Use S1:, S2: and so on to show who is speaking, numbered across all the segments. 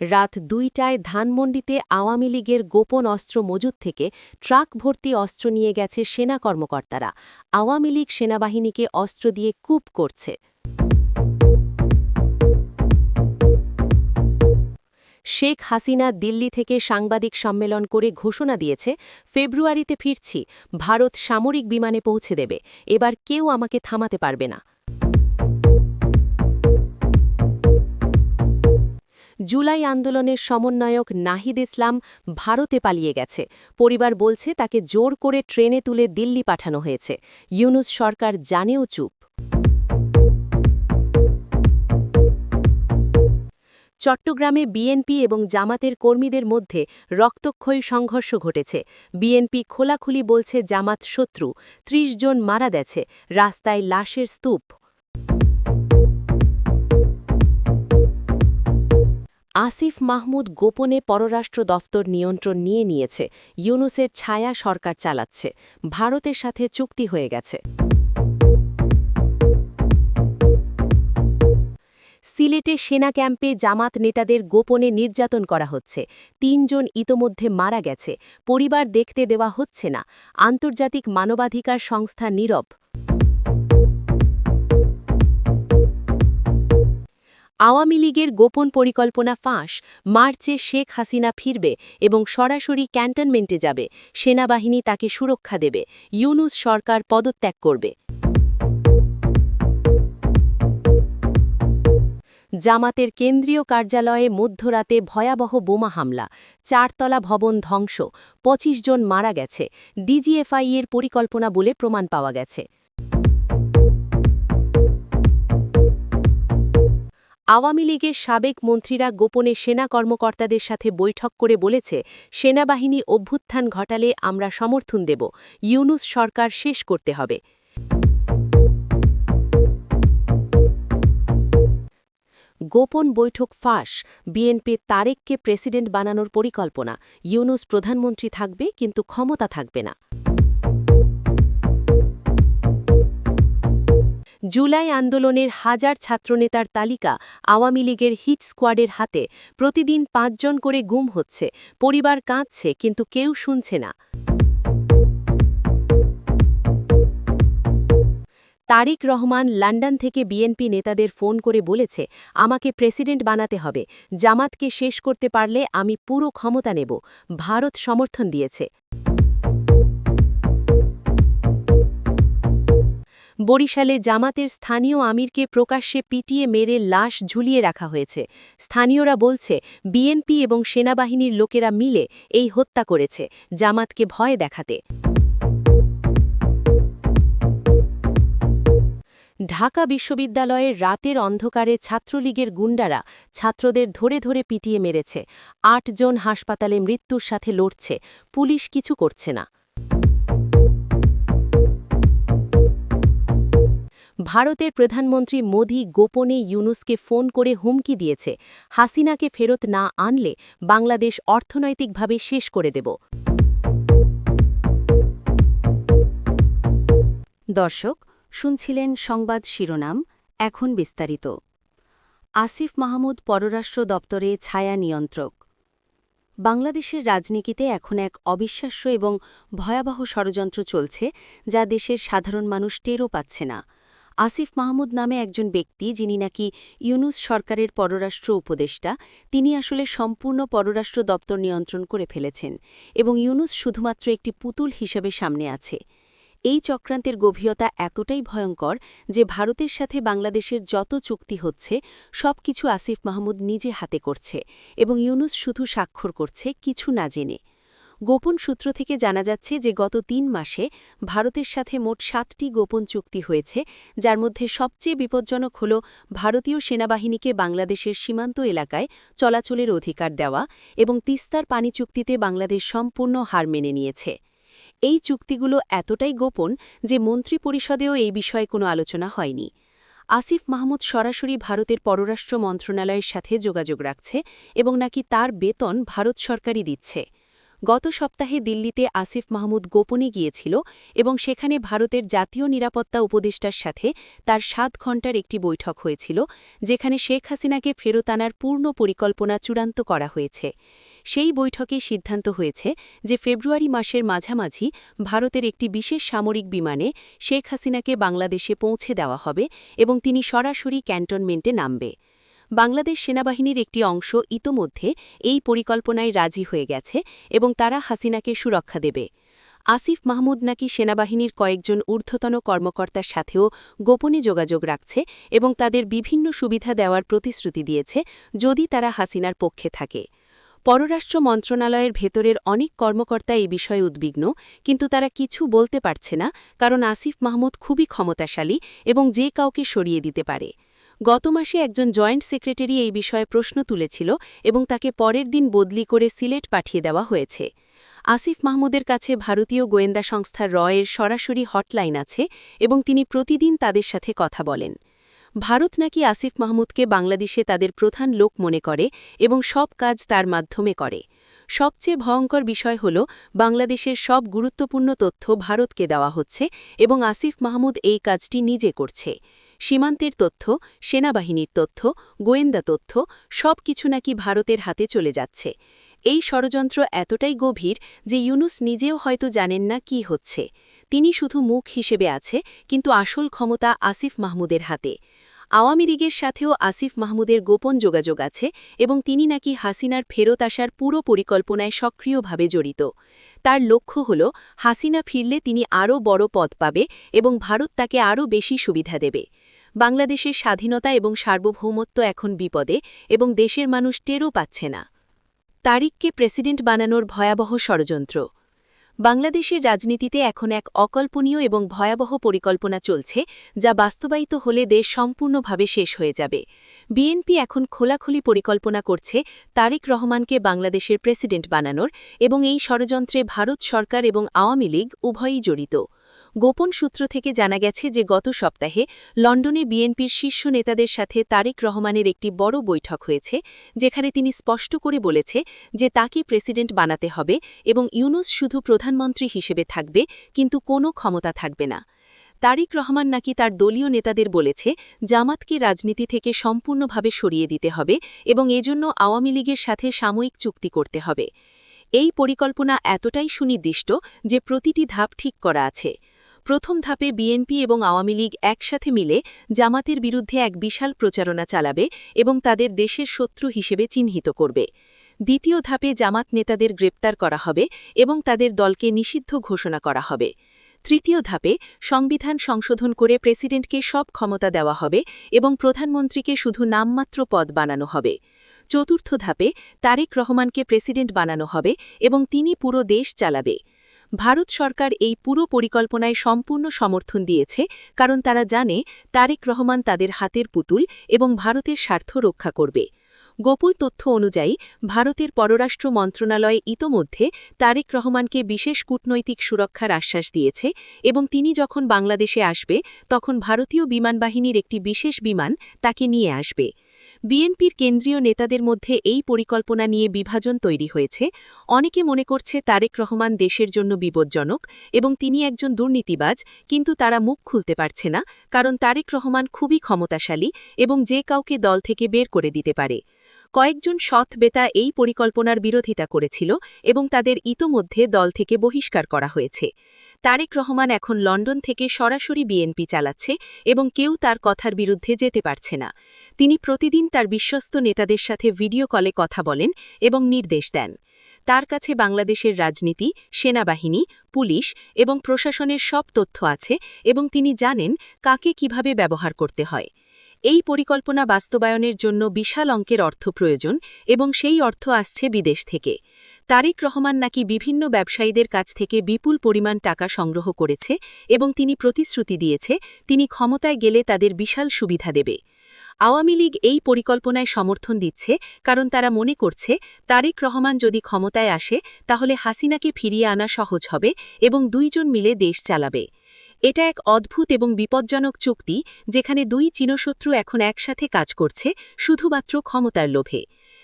S1: রাত দুইটায় ধানমন্ডিতে আওয়ামী লীগের গোপন অস্ত্র মজুদ থেকে ট্রাক ভর্তি অস্ত্র নিয়ে গেছে সেনা কর্মকর্তারা। আওয়ামী লীগ সেনাবাহিনীকে অস্ত্র দিয়ে কূপ করছে। শেখ হাসিনা দিল্লি থেকে সাংবাদিক সম্মেলন করে ঘোষণা দিয়েছে, ফেব্রুয়ারিতে ফিরছি, ভারত সামরিক বিমানে পৌঁছে দেবে, এবার কেউ আমাকে থামাতে পারবে না। জুলাই আন্দোলনের সমন্বয়ক নাহিদ ইসলাম ভারতে পালিয়ে গেছে। পরিবার বলছে তাকে জোর করে ট্রেনে তুলে দিল্লি পাঠানো হয়েছে। ইউনুস সরকার জানেও চুপ। চট্টগ্রামে বিএনপি এবং জামাতের কর্মীদের মধ্যে রক্তক্ষয়ী সংঘর্ষ ঘটেছে। বিএনপি খোলাখুলি বলছে জামাত শত্রু ৩০ জন মারা গেছে, রাস্তায় লাশের স্তূপ। আসিফ মাহমুদ গোপনে পররাষ্ট্র দফতর নিয়ন্ত্রণ নিয়ে নিয়েছে, ইউনুসের ছায়া সরকার চালাচ্ছে, ভারতের সাথে চুক্তি হয়ে গেছে। সিলেটে সেনা ক্যাম্পে জামাত নেতাদের গোপনে নির্যাতন করা হচ্ছে, তিনজন ইতোমধ্যে মারা গেছে, পরিবার দেখতে দেওয়া হচ্ছে না, আন্তর্জাতিক মানবাধিকার সংস্থা নীরব। আওয়ামী লীগের গোপন পরিকল্পনা ফাঁস, মার্চে শেখ হাসিনা ফিরবে এবং সরাসরি ক্যান্টনমেন্টে যাবে, সেনাবাহিনী তাকে সুরক্ষা দেবে, ইউনুস সরকার পদত্যাগ করবে। জামাতের কেন্দ্রীয় কার্যালয়ে মধ্যরাতে ভয়াবহ বোমা হামলা, চারতলা ভবন ধ্বংস ২৫ জন মারা গেছে, ডিজিএফআই এর পরিকল্পনা বলে প্রমাণ পাওয়া গেছে। আওয়ামী লীগের সাবেক মন্ত্রীরা গোপনে সেনা কর্মকর্তাদের সাথে বৈঠক করে বলেছে, সেনাবাহিনী অভ্যুত্থান ঘটালে আমরা সমর্থন দেব, ইউনুস সরকার শেষ করতে হবে। গোপন বৈঠক ফাঁস, বিএনপি তারেককে প্রেসিডেন্ট বানানোর পরিকল্পনা, ইউনুস প্রধানমন্ত্রী থাকবে কিন্তু ক্ষমতা থাকবে না। জুলাই আন্দোলনের হাজার ছাত্রনেতার তালিকা আওয়ামী লীগের হিট স্কোয়াডের হাতে প্রতিদিন পাঁচজন করে গুম হচ্ছে। পরিবার কাঁদছে, কিন্তু কেউ শুনছে না। তারিক রহমান লন্ডন থেকে বিএনপি নেতাদের ফোন করে বলেছে, আমাকে প্রেসিডেন্ট বানাতে হবে। জামাতকে শেষ করতে পারলে আমি পুরো ক্ষমতা নেব। ভারত সমর্থন দিয়েছে। বরিশালে জামাতের স্থানীয় আমিরকে প্রকাশ্যে পিটিয়ে মেরে লাশ ঝুলিয়ে রাখা হয়েছে। স্থানীয়রা বলছে, বিএনপি এবং সেনাবাহিনীর লোকেরা মিলে এই হত্যা করেছে, জামাতকে ভয় দেখাতে। ঢাকা বিশ্ববিদ্যালয়ের রাতের অন্ধকারে ছাত্রলীগের গুন্ডারা ছাত্রদের ধরে ধরে পিটিয়ে মেরেছে। আটজন হাসপাতালে মৃত্যুর সাথে লড়ছে, পুলিশ কিছু করছে না। ভারতের প্রধানমন্ত্রী মোদি গোপনে ইউনুসকে ফোন করে হুমকি দিয়েছে, হাসিনাকে ফেরত না আনলে বাংলাদেশ অর্থনৈতিকভাবে শেষ করে দেব। দর্শক, শুনছিলেন সংবাদ শিরোনাম, এখন বিস্তারিত। আসিফ মাহমুদ পররাষ্ট্র দপ্তরে ছায়া নিয়ন্ত্রক। বাংলাদেশের রাজনীতিতে এখন এক অবিশ্বাস্য এবং ভয়াবহ ষড়যন্ত্র চলছে, যা দেশের সাধারণ মানুষ টেরও পাচ্ছে না। আসিফ মাহমুদ নামে একজন ব্যক্তি যিনি নাকি ইউনুস সরকারের পররাষ্ট্র উপদেষ্টা, তিনি আসলে সম্পূর্ণ পররাষ্ট্র দপ্তর নিয়ন্ত্রণ করে ফেলেছেন এবং ইউনুস শুধুমাত্র একটি পুতুল হিসেবে সামনে আছে। এই চক্রান্তের গভীরতা এতটাই ভয়ঙ্কর যে ভারতের সাথে বাংলাদেশের যত চুক্তি হচ্ছে সব কিছু আসিফ মাহমুদ নিজে হাতে করছে এবং ইউনুস শুধু স্বাক্ষর করছে, কিছু না জেনে। গোপন সূত্র থেকে জানা যাচ্ছে যে গত তিন মাসে ভারতের সাথে মোট সাতটি গোপন চুক্তি হয়েছে, যার মধ্যে সবচেয়ে বিপজ্জনক হল ভারতীয় সেনাবাহিনীকে বাংলাদেশের সীমান্ত এলাকায় চলাচলের অধিকার দেওয়া এবং তিস্তার পানি চুক্তিতে বাংলাদেশ সম্পূর্ণ হার মেনে নিয়েছে। এই চুক্তিগুলো এতটাই গোপন যে মন্ত্রী পরিষদেও এই বিষয়ে কোনো আলোচনা হয়নি। আসিফ মাহমুদ সরাসরি ভারতের পররাষ্ট্র মন্ত্রণালয়ের সাথে যোগাযোগ রাখছে এবং নাকি তার বেতন ভারত সরকারই দিচ্ছে। গত সপ্তাহে দিল্লিতে আসিফ মাহমুদ গোপনে গিয়েছিল এবং সেখানে ভারতের জাতীয় নিরাপত্তা উপদেষ্টার সাথে তার সাত ঘণ্টার একটি বৈঠক হয়েছিল, যেখানে শেখ হাসিনাকে ফেরত আনার পূর্ণ পরিকল্পনা চূড়ান্ত করা হয়েছে। সেই বৈঠকে সিদ্ধান্ত হয়েছে যে ফেব্রুয়ারি মাসের মাঝামাঝি ভারতের একটি বিশেষ সামরিক বিমানে শেখ হাসিনাকে বাংলাদেশে পৌঁছে দেওয়া হবে এবং তিনি সরাসরি ক্যান্টনমেন্টে নামবে। বাংলাদেশ সেনাবাহিনীর একটি অংশ ইতোমধ্যে এই পরিকল্পনায় রাজি হয়ে গেছে এবং তারা হাসিনাকে সুরক্ষা দেবে। আসিফ মাহমুদ নাকি সেনাবাহিনীর কয়েকজন ঊর্ধ্বতন কর্মকর্তার সাথেও গোপনে যোগাযোগ রাখছে এবং তাদের বিভিন্ন সুবিধা দেওয়ার প্রতিশ্রুতি দিয়েছে যদি তারা হাসিনার পক্ষে থাকে। পররাষ্ট্র মন্ত্রণালয়ের ভেতরের অনেক কর্মকর্তা এই বিষয়ে উদ্বিগ্ন, কিন্তু তারা কিছু বলতে পারছে না, কারণ আসিফ মাহমুদ খুবই ক্ষমতাশালী এবং যে কাউকে সরিয়ে দিতে পারে। গত মাসে একজন জয়েন্ট সেক্রেটারি এই বিষয়ে প্রশ্ন তুলেছিল এবং তাকে পরের দিন বদলি করে সিলেট পাঠিয়ে দেওয়া হয়েছে। আসিফ মাহমুদের কাছে ভারতীয় গোয়েন্দা সংস্থা রয়ের সরাসরি হটলাইন আছে এবং তিনি প্রতিদিন তাদের সাথে কথা বলেন। ভারত নাকি আসিফ মাহমুদকে বাংলাদেশে তাদের প্রধান লোক মনে করে এবং সব কাজ তার মাধ্যমে করে। সবচেয়ে ভয়ঙ্কর বিষয় হল, বাংলাদেশের সব গুরুত্বপূর্ণ তথ্য ভারতকে দেওয়া হচ্ছে এবং আসিফ মাহমুদ এই কাজটি নিজে করছে। সীমান্তের তথ্য, সেনাবাহিনীর তথ্য, গোয়েন্দা তথ্য সব কিছু নাকি ভারতের হাতে চলে যাচ্ছে। এই ষড়যন্ত্র এতটাই গভীর যে ইউনুস নিজেও হয়তো জানেন না কি হচ্ছে। তিনি শুধু মুখ হিসেবে আছে, কিন্তু আসল ক্ষমতা আসিফ মাহমুদের হাতে। আওয়ামী লীগের সাথেও আসিফ মাহমুদের গোপন যোগাযোগ আছে এবং তিনি নাকি হাসিনার ফেরত আসার পুরো পরিকল্পনায় সক্রিয়ভাবে জড়িত। তার লক্ষ্য হল, হাসিনা ফিরলে তিনি আরও বড় পদ পাবে এবং ভারত তাকে আরও বেশি সুবিধা দেবে। বাংলাদেশের স্বাধীনতা এবং সার্বভৌমত্ব এখন বিপদে এবং দেশের মানুষ টেরও পাচ্ছে না। তারিককে প্রেসিডেন্ট বানানোর ভয়াবহ ষড়যন্ত্র। বাংলাদেশের রাজনীতিতে এখন এক অকল্পনীয় এবং ভয়াবহ পরিকল্পনা চলছে, যা বাস্তবায়িত হলে দেশ সম্পূর্ণভাবে শেষ হয়ে যাবে। বিএনপি এখন খোলাখুলি পরিকল্পনা করছে তারেক রহমানকে বাংলাদেশের প্রেসিডেন্ট বানানোর এবং এই ষড়যন্ত্রে ভারত সরকার এবং আওয়ামী লীগ উভয়ই জড়িত। গোপন সূত্র থেকে জানা গেছে যে গত সপ্তাহে লন্ডনে বিএনপির শীর্ষ নেতাদের সাথে তারেক রহমানের একটি বড় বৈঠক হয়েছে, যেখানে তিনি স্পষ্ট করে বলেছে যে তাকে প্রেসিডেন্ট বানাতে হবে এবং ইউনুস শুধু প্রধানমন্ত্রী হিসেবে থাকবে, কিন্তু কোনো ক্ষমতা থাকবে না। তারিক রহমান নাকি তার দলীয় নেতাদের বলেছে, জামাতকে রাজনীতি থেকে সম্পূর্ণভাবে সরিয়ে দিতে হবে এবং এজন্য আওয়ামী লীগের সাথে সাময়িক চুক্তি করতে হবে। এই পরিকল্পনা এতটাই সুনির্দিষ্ট যে প্রতিটি ধাপ ঠিক করা আছে। প্রথম ধাপে বিএনপি এবং আওয়ামী লীগ একসাথে মিলে জামাতের বিরুদ্ধে এক বিশাল প্রচারণা চালাবে এবং তাদের দেশের শত্রু হিসেবে চিহ্নিত করবে। দ্বিতীয় ধাপে জামাত নেতাদের গ্রেপ্তার করা হবে এবং তাদের দলকে নিষিদ্ধ ঘোষণা করা হবে। তৃতীয় ধাপে সংবিধান সংশোধন করে প্রেসিডেন্টকে সব ক্ষমতা দেওয়া হবে এবং প্রধানমন্ত্রীকে শুধু নামমাত্র পদ বানানো হবে। চতুর্থ ধাপে তারেক রহমানকে প্রেসিডেন্ট বানানো হবে এবং তিনি পুরো দেশ চালাবে। ভারত সরকার এই পুরো পরিকল্পনায় সম্পূর্ণ সমর্থন দিয়েছে, কারণ তারা জানে তারেক রহমান তাদের হাতের পুতুল এবং ভারতের স্বার্থ রক্ষা করবে। গোপন তথ্য অনুযায়ী, ভারতের পররাষ্ট্র মন্ত্রণালয় ইতোমধ্যে তারেক রহমানকে বিশেষ কূটনৈতিক সুরক্ষার আশ্বাস দিয়েছে এবং তিনি যখন বাংলাদেশে আসবে, তখন ভারতীয় বিমানবাহিনীর একটি বিশেষ বিমান তাকে নিয়ে আসবে। বিএনপির কেন্দ্রীয় নেতাদের মধ্যে এই পরিকল্পনা নিয়ে বিভাজন তৈরি হয়েছে। অনেকে মনে করছে তারেক রহমান দেশের জন্য বিপজ্জনক এবং তিনি একজন দুর্নীতিবাজ, কিন্তু তারা মুখ খুলতে পারছে না, কারণ তারেক রহমান খুবই ক্ষমতাশালী এবং যে কাউকে দল থেকে বের করে দিতে পারে। কয়েকজন সৎ বেতা এই পরিকল্পনার বিরোধিতা করেছিল এবং তাদের ইতোমধ্যে দল থেকে বহিষ্কার করা হয়েছে। তারেক রহমান এখন লন্ডন থেকে সরাসরি বিএনপি চালাচ্ছে এবং কেউ তার কথার বিরুদ্ধে যেতে পারছে না। তিনি প্রতিদিন তার বিশ্বস্ত নেতাদের সাথে ভিডিও কলে কথা বলেন এবং নির্দেশ দেন। তার কাছে বাংলাদেশের রাজনীতি, সেনাবাহিনী, পুলিশ এবং প্রশাসনের সব তথ্য আছে এবং তিনি জানেন কাকে কীভাবে ব্যবহার করতে হয়। এই পরিকল্পনা বাস্তবায়নের জন্য বিশাল অঙ্কের অর্থ প্রয়োজন এবং সেই অর্থ আসছে বিদেশ থেকে। তারেক রহমান নাকি বিভিন্ন ব্যবসায়ীদের কাছ থেকে বিপুল পরিমাণ টাকা সংগ্রহ করেছে এবং তিনি প্রতিশ্রুতি দিয়েছে, তিনি ক্ষমতায় গেলে তাদের বিশাল সুবিধা দেবে। আওয়ামী লীগ এই পরিকল্পনায় সমর্থন দিচ্ছে কারণ তারা মনে করছে, তারেক রহমান যদি ক্ষমতায় আসে, তাহলে হাসিনাকে ফিরিয়ে আনা সহজ হবে এবং দুইজন মিলে দেশ চালাবে। এটা এক অদ্ভুত এবং বিপজ্জনক চুক্তি যেখানে দুই চীনশত্রু এখন একসাথে কাজ করছে, শুধুমাত্র ক্ষমতার লোভে।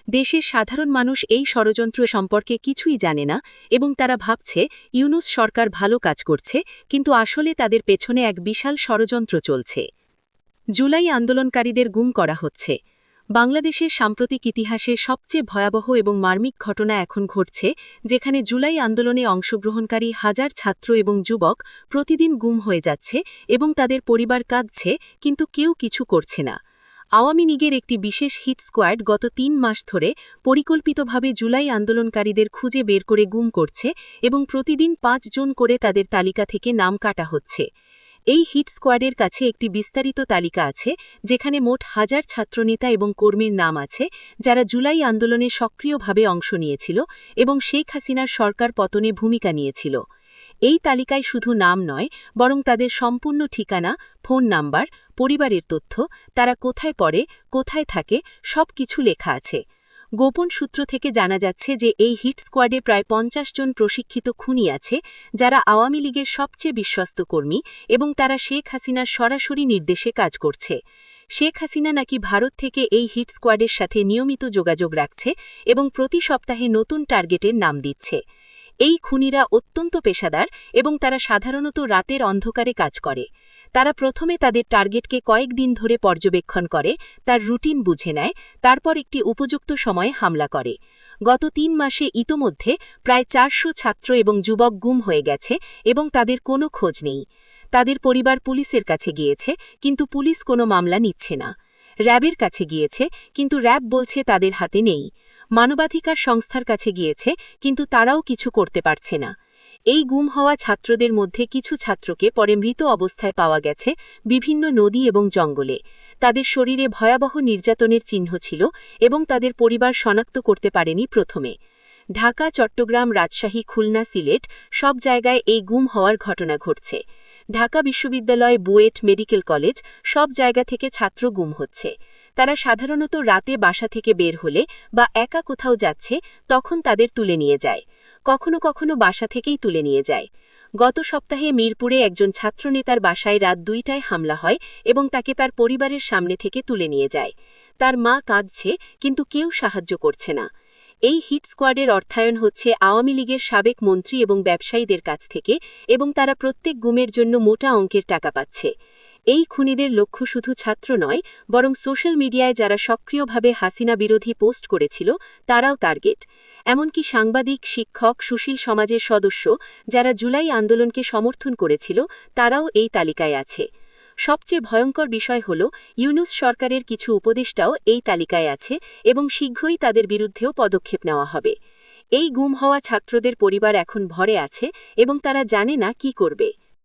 S2: দেশের সাধারণ মানুষ এই ষড়যন্ত্র সম্পর্কে কিছুই জানে না এবং তারা ভাবছে, ইউনুস সরকার ভালো কাজ করছে, কিন্তু আসলে তাদের পেছনে এক বিশাল ষড়যন্ত্র চলছে। জুলাই আন্দোলনকারীদের গুম করা হচ্ছে। বাংলাদেশের সাম্প্রতিক ইতিহাসে সবচেয়ে ভয়াবহ এবং মার্মিক ঘটনা এখন ঘটছে, যেখানে জুলাই আন্দোলনে অংশগ্রহণকারী হাজার ছাত্র এবং যুবক প্রতিদিন গুম হয়ে যাচ্ছে এবং তাদের পরিবার কাঁদছে, কিন্তু কেউ কিছু করছে না। আওয়ামী লীগের একটি বিশেষ হিট স্কোয়াড গত তিন মাস ধরে পরিকল্পিতভাবে জুলাই আন্দোলনকারীদের খুঁজে বের করে গুম করছে এবং প্রতিদিন পাঁচ জন করে তাদের তালিকা থেকে নাম কাটা হচ্ছে। এই হিট স্কোয়াডের কাছে একটি বিস্তারিত তালিকা আছে, যেখানে মোট হাজার ছাত্রনেতা এবং কর্মীর নাম আছে, যারা জুলাই আন্দোলনে সক্রিয়ভাবে অংশ নিয়েছিল এবং শেখ হাসিনার সরকার পতনে ভূমিকা নিয়েছিল। এই তালিকায় শুধু নাম নয়, বরং তাদের সম্পূর্ণ ঠিকানা, ফোন নাম্বার, পরিবারের তথ্য, তারা কোথায় পড়ে, কোথায় থাকে সব কিছু লেখা আছে। গোপন সূত্র থেকে জানা যাচ্ছে যে এই হিট স্কোয়াডে প্রায় পঞ্চাশ জন প্রশিক্ষিত খুনি আছে, যারা আওয়ামী লীগের সবচেয়ে বিশ্বস্ত কর্মী এবং তারা শেখ হাসিনার সরাসরি নির্দেশে কাজ করছে। শেখ হাসিনা নাকি ভারত থেকে এই হিট স্কোয়াডের সাথে নিয়মিত যোগাযোগ রাখছে এবং প্রতি সপ্তাহে নতুন টার্গেটের নাম দিচ্ছে। এই খুনিরা অত্যন্ত পেশাদার এবং তারা সাধারণত রাতের অন্ধকারে কাজ করে। তারা প্রথমে তাদের টার্গেটকে কয়েকদিন ধরে পর্যবেক্ষণ করে, তার রুটিন বুঝে নেয়, তারপর একটি উপযুক্ত সময়ে হামলা করে। গত তিন মাসে ইতোমধ্যে প্রায় চারশো ছাত্র এবং যুবক গুম হয়ে গেছে এবং তাদের কোনো খোঁজ নেই। তাদের পরিবার পুলিশের কাছে গিয়েছে, কিন্তু পুলিশ কোনো মামলা নিচ্ছে না। র্যাবের কাছে গিয়েছে, কিন্তু র্যাব বলছে তাদের হাতে নেই। মানবাধিকার সংস্থার কাছে গিয়েছে, কিন্তু তারাও কিছু করতে পারছে না। এই গুম হওয়া ছাত্রদের মধ্যে কিছু ছাত্রকে পরে মৃত অবস্থায় পাওয়া গেছে বিভিন্ন নদী এবং জঙ্গলে। তাদের শরীরে ভয়াবহ নির্যাতনের চিহ্ন ছিল এবং তাদের পরিবার শনাক্ত করতে পারেনি প্রথমে। ঢাকা, চট্টগ্রাম, রাজশাহী, খুলনা, সিলেট সব জায়গায় এই গুম হওয়ার ঘটনা ঘটছে। ঢাকা বিশ্ববিদ্যালয়, বুয়েট মেডিকেল কলেজ সব জায়গা থেকে ছাত্র গুম হচ্ছে। তারা সাধারণত রাতে বাসা থেকে বের হলে বা একা কোথাও যাচ্ছে তখন তাদের তুলে নিয়ে যায়। কখনো কখনো বাসা থেকেই তুলে নিয়ে যায়। গত সপ্তাহে মিরপুরে একজন ছাত্রনেতার বাসায় রাত দুইটায় হামলা হয় এবং তাকে তার পরিবারের সামনে থেকে তুলে নিয়ে যায়। তার মা কাঁদছে, কিন্তু কেউ সাহায্য করছে না। এই হিট স্কোয়াডের অর্থায়ন হচ্ছে আওয়ামী লীগের সাবেক মন্ত্রী এবং ব্যবসায়ীদের কাছ থেকে এবং তারা প্রত্যেক গুমের জন্য মোটা অঙ্কের টাকা পাচ্ছে। এই খুনিদের লক্ষ্য শুধু ছাত্র নয়, বরং সোশ্যাল মিডিয়ায় যারা সক্রিয়ভাবে হাসিনা বিরোধী পোস্ট করেছিল, তারাও টার্গেট। এমনকি সাংবাদিক, শিক্ষক, সুশীল সমাজের সদস্য যারা জুলাই আন্দোলনকে সমর্থন করেছিল, তারাও এই তালিকায় আছে। সবচেয়ে ভয়ঙ্কর বিষয় হল, ইউনুস সরকারের কিছু উপদেষ্টাও এই তালিকায় আছে এবং শীঘ্রই তাদের বিরুদ্ধেও পদক্ষেপ নেওয়া হবে। এই গুম হওয়া ছাত্রদের পরিবার এখন ভরে আছে এবং তারা জানে না কি করবে।